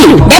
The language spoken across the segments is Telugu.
Brasil.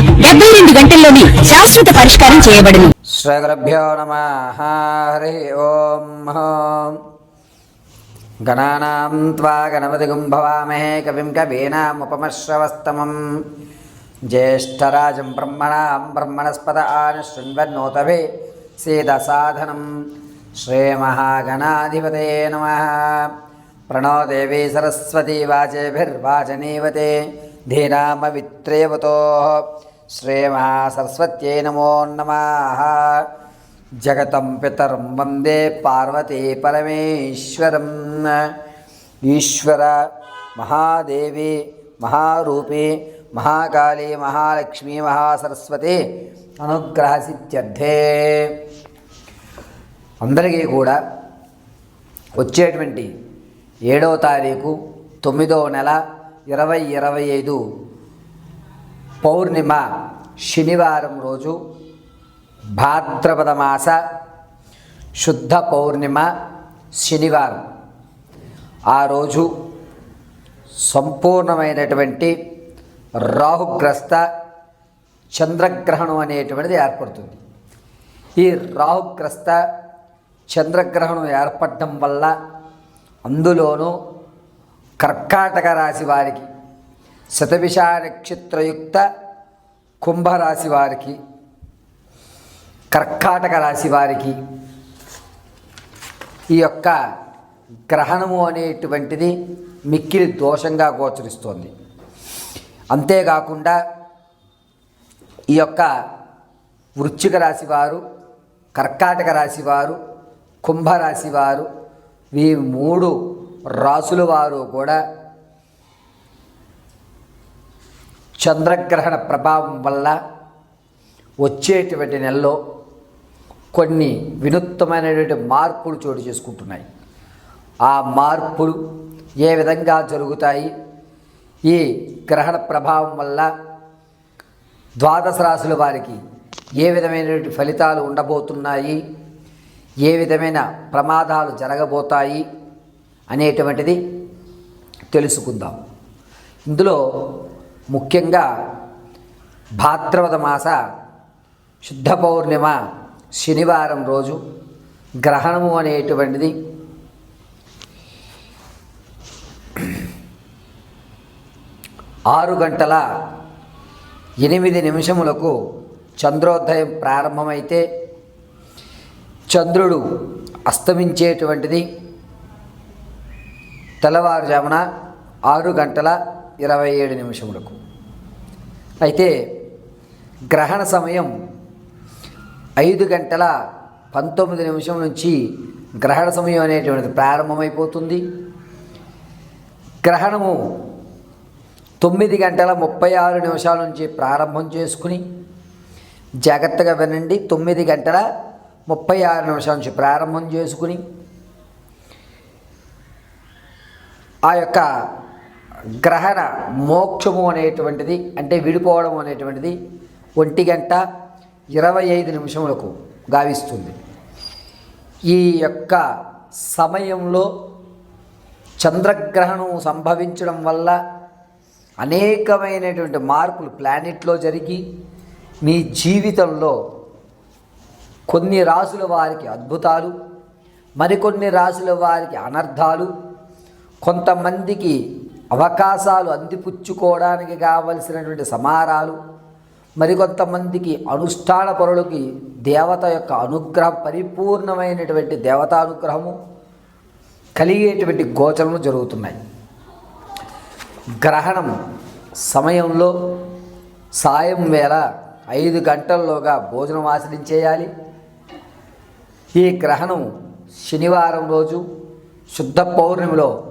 డెబ్బై రెండు గంటల్లోనే శాశ్వత పరిష్కారం చేయబడును. గణానాం త్వా గణపతిగుం భవామహే కవిం కవీనాముపమశ్రవస్తమం జ్యేష్ఠరాజం బ్రహ్మణాం బ్రహ్మణస్పద ఆని శృణ్వన్నోతభి సీతసాధనం. శ్రీమహాగణాధిపతయే నమ. సరస్వతీ వాచేభిర్వాచనీవతే श्रीमहासरस्वत्यै नमो नमः జగతం పితరం వందే పార్వతీ పరమేశ్వరం ఈశ్వర మహాదేవి మహారూపి మహాకాళీ మహాలక్ష్మీ మహాసరస్వతి అనుగ్రహ సిద్ధ్యర్థే అందరికీ కూడా వచ్చేటువంటి ఏడవ తారీఖు తొమ్మిదవ నెల ఇరవై ఇరవై ఐదు పౌర్ణిమ శనివారం రోజు భాద్రపద మాస శుద్ధ పౌర్ణిమ శనివారం. ఆ రోజు సంపూర్ణమైనటువంటి రాహుగ్రస్త చంద్రగ్రహణం అనేటువంటిది ఏర్పడుతుంది. ఈ రాహుగ్రస్త చంద్రగ్రహణం ఏర్పడడం వల్ల అందులోనూ కర్కాటక రాశి వారికి శతభిష నక్షత్రయుక్త కుంభరాశి వారికి కర్కాటక రాశి వారికి ఈ యొక్క గ్రహణము అనేటువంటిది మిక్కిలి దోషంగా గోచరిస్తోంది. అంతేకాకుండా ఈ యొక్క వృశ్చిక రాశి వారు కర్కాటక రాశి వారు కుంభరాశి వారు ఈ మూడు రాసుల వారు కూడా చంద్రగ్రహణ ప్రభావం వల్ల వచ్చేటువంటి నెలలో కొన్ని వినూత్నమైనటువంటి మార్పులు చోటు చేసుకుంటున్నాయి. ఆ మార్పులు ఏ విధంగా జరుగుతాయి? ఈ గ్రహణ ప్రభావం వల్ల ద్వాదశ రాశుల వారికి ఏ విధమైనటువంటి ఫలితాలు ఉండబోతున్నాయి? ఏ విధమైన ప్రమాదాలు జరగబోతాయి? అనేటువంటిది తెలుసుకుందాం. ఇందులో ముఖ్యంగా భాద్రపద మాస శుద్ధ పౌర్ణిమ శనివారం రోజు గ్రహణము అనేటువంటిది ఆరు గంటల ఎనిమిది నిమిషములకు చంద్రోదయం ప్రారంభమైతే చంద్రుడు అస్తమించేటువంటిది తెల్లవారుజామున ఆరు గంటల ఇరవై ఏడు నిమిషములకు. అయితే గ్రహణ సమయం ఐదు గంటల పంతొమ్మిది నిమిషం నుంచి గ్రహణ సమయం అనేటువంటిది ప్రారంభమైపోతుంది. గ్రహణము తొమ్మిది గంటల ముప్పై ఆరు నిమిషాల నుంచి ప్రారంభం చేసుకుని జాగ్రత్తగా వినండి. తొమ్మిది గంటల ముప్పై ఆరు నిమిషాల నుంచి ప్రారంభం చేసుకుని ఆ యొక్క గ్రహణ మోక్షము అనేటువంటిది అంటే విడిపోవడం అనేటువంటిది ఒంటి గంట ఇరవై ఐదు నిమిషములకు గావిస్తుంది. ఈ యొక్క సమయంలో చంద్రగ్రహణం సంభవించడం వల్ల అనేకమైనటువంటి మార్పులు ప్లానెట్లో జరిగి మీ జీవితంలో కొన్ని రాసుల వారికి అద్భుతాలు మరికొన్ని రాసుల వారికి అనర్థాలు కొంతమందికి అవకాశాలు అందిపుచ్చుకోవడానికి కావలసినటువంటి సమారాలు మరికొంతమందికి అనుష్ఠాన పరులకి దేవత యొక్క అనుగ్రహం పరిపూర్ణమైనటువంటి దేవతానుగ్రహము కలిగేటువంటి గోచరములు జరుగుతున్నాయి. గ్రహణం సమయంలో సాయం వేళ ఐదు గంటల్లోగా భోజనం ఆచరించేయాలి. ఈ గ్రహణం శనివారం రోజు శుద్ధ పౌర్ణమిలో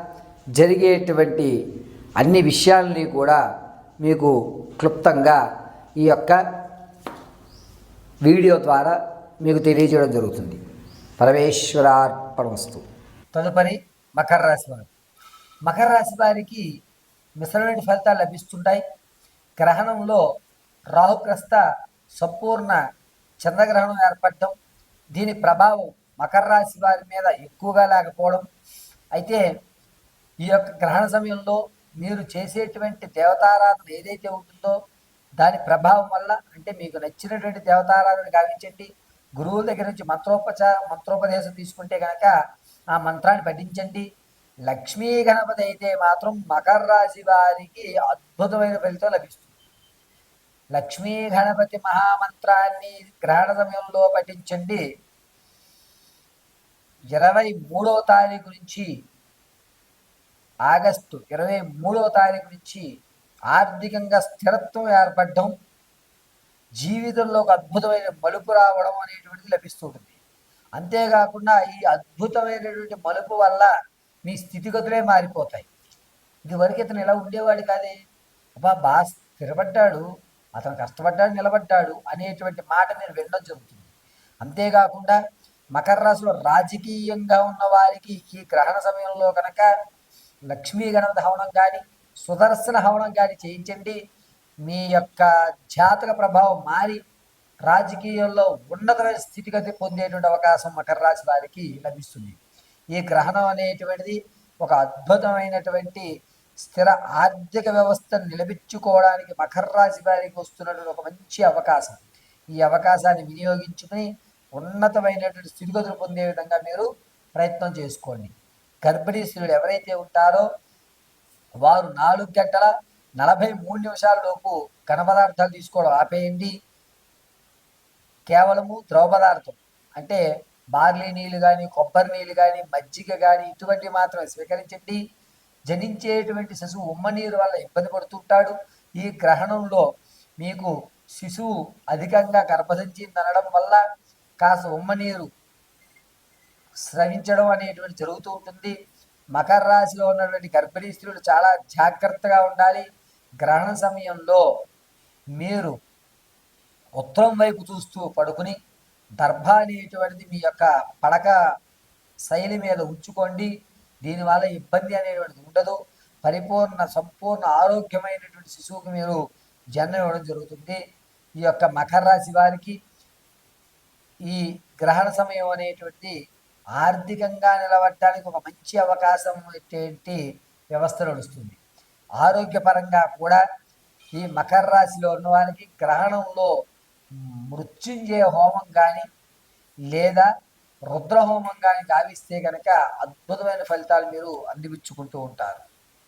జరిగేటువంటి అన్ని విషయాలని కూడా మీకు క్లుప్తంగా ఈ యొక్క వీడియో ద్వారా మీకు తెలియజేయడం జరుగుతుంది. పరమేశ్వరార్పణమస్తు. తదుపరి మకర రాశి వారు. మకర రాశి వారికి మిశ్రమైన ఫలితాలు లభిస్తుంటాయి. గ్రహణంలో రాహుగ్రస్త సంపూర్ణ చంద్రగ్రహణం ఏర్పడటం దీని ప్రభావం మకర రాశి వారి మీద ఎక్కువగా లేకపోవడం. అయితే ఈ యొక్క గ్రహణ సమయంలో మీరు చేసేటువంటి దేవతారాధన ఏదైతే ఉంటుందో దాని ప్రభావం వల్ల అంటే మీకు నచ్చినటువంటి దేవతారాధన గావించండి. గురువుల దగ్గర నుంచి మంత్రోపచార మంత్రోపదేశం తీసుకుంటే కనుక ఆ మంత్రాన్ని పఠించండి. లక్ష్మీ గణపతి అయితే మాత్రం మకర రాశి వారికి అద్భుతమైన ఫలితం లభిస్తుంది. లక్ష్మీ గణపతి మహామంత్రాన్ని గ్రహణ సమయంలో పఠించండి. ఇరవై మూడవ తారీఖు నుంచి ఆగస్టు ఇరవై మూడవ తారీఖు నుంచి ఆర్థికంగా స్థిరత్వం ఏర్పడడం జీవితంలో ఒక అద్భుతమైన మలుపు రావడం అనేటువంటిది లభిస్తుంటుంది అంతేకాకుండా ఈ అద్భుతమైనటువంటి మలుపు వల్ల మీ స్థితిగతులే మారిపోతాయి. ఇదివరకు ఇతను ఇలా ఉండేవాడు కాదే. అబ్బా బాగా స్థిరపడ్డాడు అతను కష్టపడ్డాడు నిలబడ్డాడు అనేటువంటి మాట మీరు వినడం జరుగుతుంది. అంతేకాకుండా మకర రాశిలో రాజకీయంగా ఉన్న వారికి ఈ గ్రహణ సమయంలో కనుక లక్ష్మీ గణపతి హవనం కానీ సుదర్శన హవనం కానీ చేయించండి. మీ యొక్క జాతక ప్రభావం మారి రాజకీయంలో ఉన్నతమైన స్థితిగతి పొందేటువంటి అవకాశం మకర రాశి వారికి లభిస్తుంది. ఈ గ్రహణం అనేటువంటిది ఒక అద్భుతమైనటువంటి స్థిర ఆర్థిక వ్యవస్థను నిలబెచ్చుకోవడానికి మకర రాశి వారికి వస్తున్నటువంటి ఒక మంచి అవకాశం. ఈ అవకాశాన్ని వినియోగించుకుని ఉన్నతమైనటువంటి స్థితిగతులు పొందే విధంగా మీరు ప్రయత్నం చేసుకోండి. గర్భిణీ స్త్రీలు ఎవరైతే ఉంటారో వారు నాలుగు గంటల నలభై మూడు నిమిషాల లోపు ఘన పదార్థాలు తీసుకోవడం ఆపేయండి. కేవలము ద్రవ పదార్థం. అంటే బార్లీ నీళ్ళు కానీ కొబ్బరి నీళ్ళు కానీ మజ్జిగ కానీ ఇటువంటివి మాత్రమే స్వీకరించండి. జనించేటువంటి శిశువు ఉమ్మ నీరు వల్ల ఇబ్బంది పడుతుంటాడు. ఈ గ్రహణంలో మీకు శిశువు అధికంగా గర్భసంచి అనడం వల్ల కాస్త ఉమ్మ నీరు స్రవించడం అనేటువంటి జరుగుతూ ఉంటుంది. మకర రాశిలో ఉన్నటువంటి గర్భిణీ స్త్రీలు చాలా జాగ్రత్తగా ఉండాలి. గ్రహణ సమయంలో మీరు ఉత్తరం వైపు చూస్తూ పడుకుని దర్భ అనేటువంటిది మీ యొక్క పడక శైలి మీద ఉంచుకోండి. దీనివల్ల ఇబ్బంది అనేటువంటిది ఉండదు. పరిపూర్ణ సంపూర్ణ ఆరోగ్యమైనటువంటి శిశువుకు మీరు జన్మ ఇవ్వడం జరుగుతుంది. ఈ యొక్క మకర రాశి వారికి ఈ గ్రహణ సమయం అనేటువంటి ఆర్థికంగా నిలబడటానికి ఒక మంచి అవకాశం ఏంటి? వ్యవస్థ నడుస్తుంది. ఆరోగ్యపరంగా కూడా ఈ మకర రాశిలో ఉన్న వారికి గ్రహణంలో మృత్యుంజయ హోమం కానీ లేదా రుద్ర హోమం కానీ గావిస్తే కనుక అద్భుతమైన ఫలితాలు మీరు అందిపుచ్చుకుంటూ ఉంటారు.